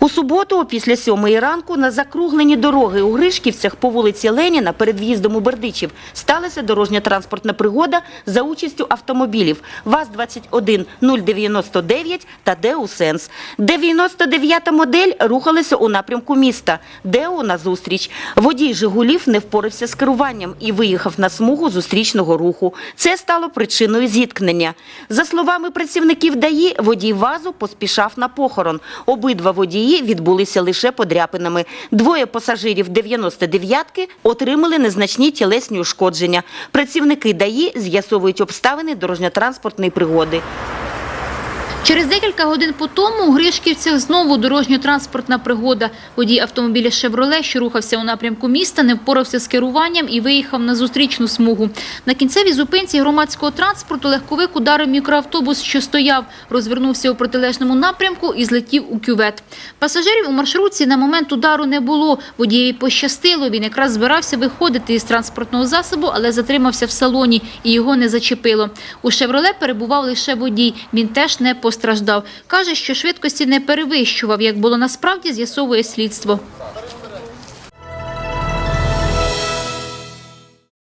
У суботу, після сьомої ранку, на закруглені дороги у Гришківцях по вулиці Леніна перед в'їздом у Бердичів сталася дорожньо-транспортна пригода за участю автомобілів ВАЗ-21-099 та ДЕУ «Сенс». 99-та модель рухалася у напрямку міста. ДЕУ назустріч. Водій «Жигулів» не впорався з керуванням і виїхав на смугу зустрічного руху. Це стало причиною зіткнення. За словами працівників ДАІ, водій ВАЗу поспішав на похорон. Обидва водії відбулися лише подряпинами. Двоє пасажирів 99-ки отримали незначні тілесні ушкодження. Працівники ДАІ з'ясовують обставини дорожньо-транспортної пригоди. Через декілька годин по тому у Гришківцях знову дорожньо-транспортна пригода. Водій автомобіля «Шевроле», що рухався у напрямку міста, не впорався з керуванням і виїхав на зустрічну смугу. На кінцевій зупинці громадського транспорту легковик ударив мікроавтобус, що стояв, розвернувся у протилежному напрямку і злетів у кювет. Пасажирів у маршрутці на момент удару не було. Водієві пощастило, він якраз збирався виходити із транспортного засобу, але затримався в салоні і його не зачепило. У «Шевроле» перебував лише водій, він теж не постраждав. Каже, що швидкості не перевищував, як було насправді, з'ясовує слідство.